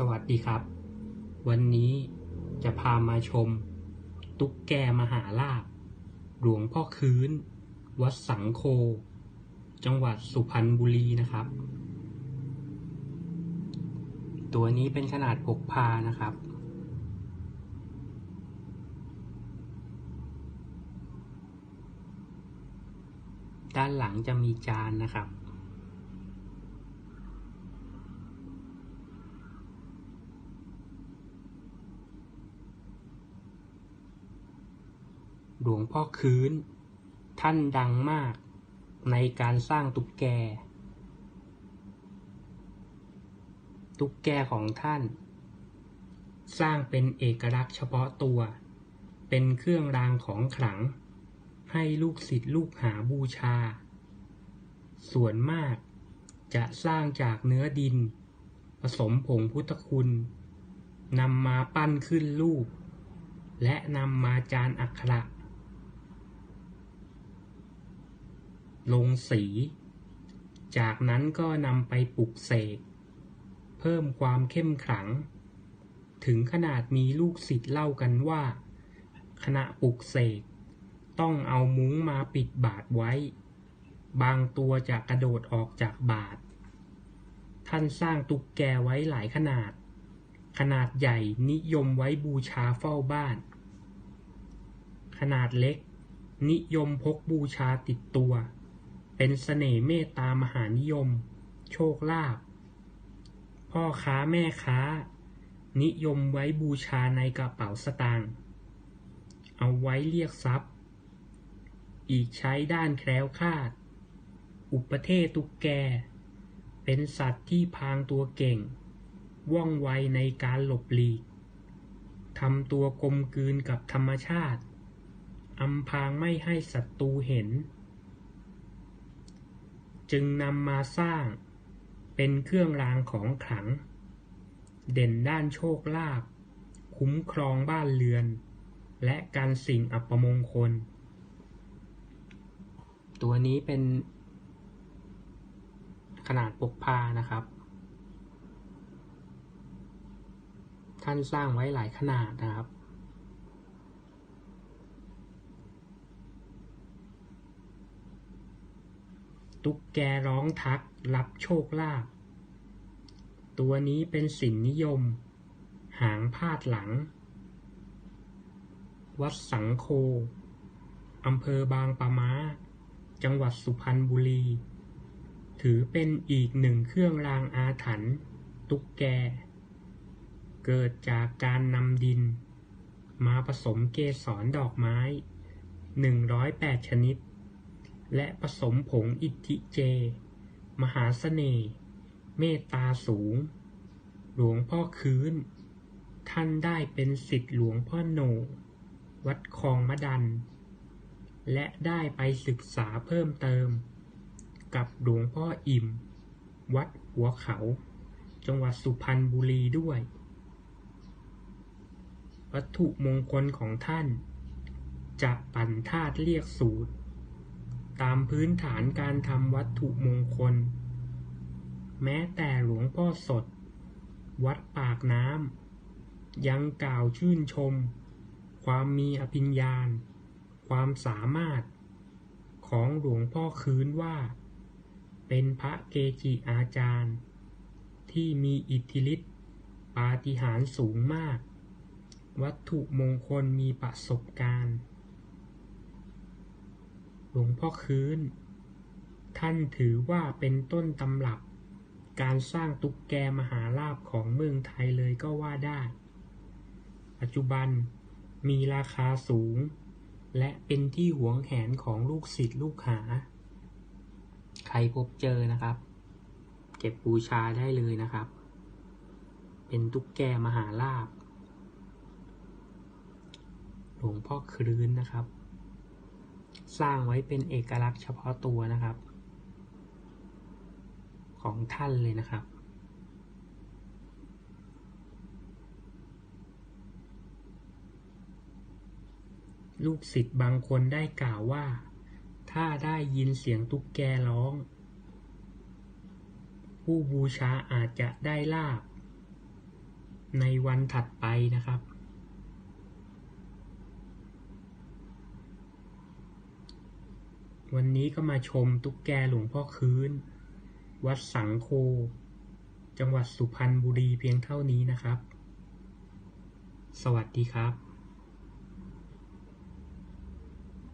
สวัสดีครับ วันนี้จะพามาชม ตุ๊กแกมหาลาภหลวงพ่อคืน วัดสังโค จังหวัดสุพรรณบุรีนะครับ ตัวนี้เป็นขนาดพกพานะครับ ด้านหลังจะมีจานนะครับ ลวงพ่อคืน ท่านดังมากในการสร้างตุ๊กแก ตุ๊กแกของท่าน สร้างเป็นเอกลักษณ์เฉพาะตัว เป็นเครื่องรางของขลัง ให้ลูกศิษย์ลูกหาบูชา ส่วนมากจะสร้างจากเนื้อดิน ผสมผงพุทธคุณนำมาปั้นขึ้นรูป และนำมาจานอักขระ ลงสี จากนั้นก็นำไปปลุกเสก เพิ่มความเข้มขลัง ถึงขนาดมีลูกศิษย์เล่ากันว่า ขณะปลุกเสก ต้องเอามุ้งมาปิดบาทไว้ บางตัวจะกระโดดออกจากบาทท่านสร้างตุ๊กแกไว้หลายขนาด ขนาดใหญ่นิยมไว้บูชาเฝ้าบ้าน ขนาดเล็ก นิยมพกบูชาติดตัว เป็นเสน่ห์เมตตามหานิยม โชคลาภพ่อค้าแม่ค้า นิยมไว้บูชาในกระเป๋าสตางค์เอาไว้เรียกทรัพย์ อีกใช้ด้านแคล้วคลาด อุปเทศตุกแก เป็นสัตว์ที่พางตัวเก่ง ว่องไวในการหลบหลีกทำตัวกลมกลืนกับธรรมชาติอำพรางไม่ให้ศัตรูเห็น จึงนำมาสร้างเป็นเครื่องรางของขลัง เด่นด้านโชคลาภคุ้มครองบ้านเรือน และการสิ่งอัปมงคล ตัวนี้เป็นขนาดปกพานะครับ ท่านสร้างไว้หลายขนาดนะครับ ตุ๊กแกร้องทักรับโชคลาภตัวนี้เป็นสิ่งนิยม หางพาดหลัง วัดสังโคอำเภอบางปะมาจังหวัดสุพรรณบุรี ถือเป็นอีกหนึ่งเครื่องรางอาถรรพ์ตุ๊กแก เกิดจากการนำดิน มาผสมเกสรดอกไม้ 108 ชนิด และผสมผงอิทธิเจ มหาเสน่ห์ เมตตาสูง หลวงพ่อคืน ท่านได้เป็นสิทธิ์หลวงพ่อโหนวัดคลองมะดัน และได้ไปศึกษาเพิ่มเติม กับหลวงพ่ออิ่ม วัดหัวเขา จังหวัดสุพรรณบุรีด้วย วัตถุมงคลของท่าน จะปั่นธาตุเรียกสูตร ตามพื้นฐานการทำวัตถุมงคล แม้แต่หลวงพ่อสด วัดปากน้ำยังกล่าวชื่นชม ความมีอภิญญาณ ความสามารถ ของหลวงพ่อคืนว่า เป็นพระเกจิอาจารย์ ที่มีอิทธิฤทธิ์ปาฏิหาริย์สูงมาก วัตถุมงคลมีประสบการณ์ หลวงพ่อคืน ท่านถือว่าเป็นต้นตำรับ การสร้างตุ๊กแกมหาลาภของเมืองไทยเลยก็ว่าได้ ปัจจุบันมีราคาสูง และเป็นที่หวงแหนของลูกศิษย์ลูกหา ใครพบเจอนะครับ เก็บบูชาได้เลยนะครับ เป็นตุ๊กแกมหาลาภหลวงพ่อคืนนะครับ สร้างไว้เป็นเอกลักษณ์เฉพาะตัวนะครับ ของท่านเลยนะครับ ลูกศิษย์บางคนได้กล่าวว่า ถ้าได้ยินเสียงตุ๊กแกร้อง ผู้บูชาอาจจะได้ลาบในวันถัดไปนะครับ วันนี้ก็มาชมตุ๊กแกหลวงพ่อคืน วัดสังโค จังหวัดสุพรรณบุรีเพียงเท่านี้นะครับ สวัสดีครับ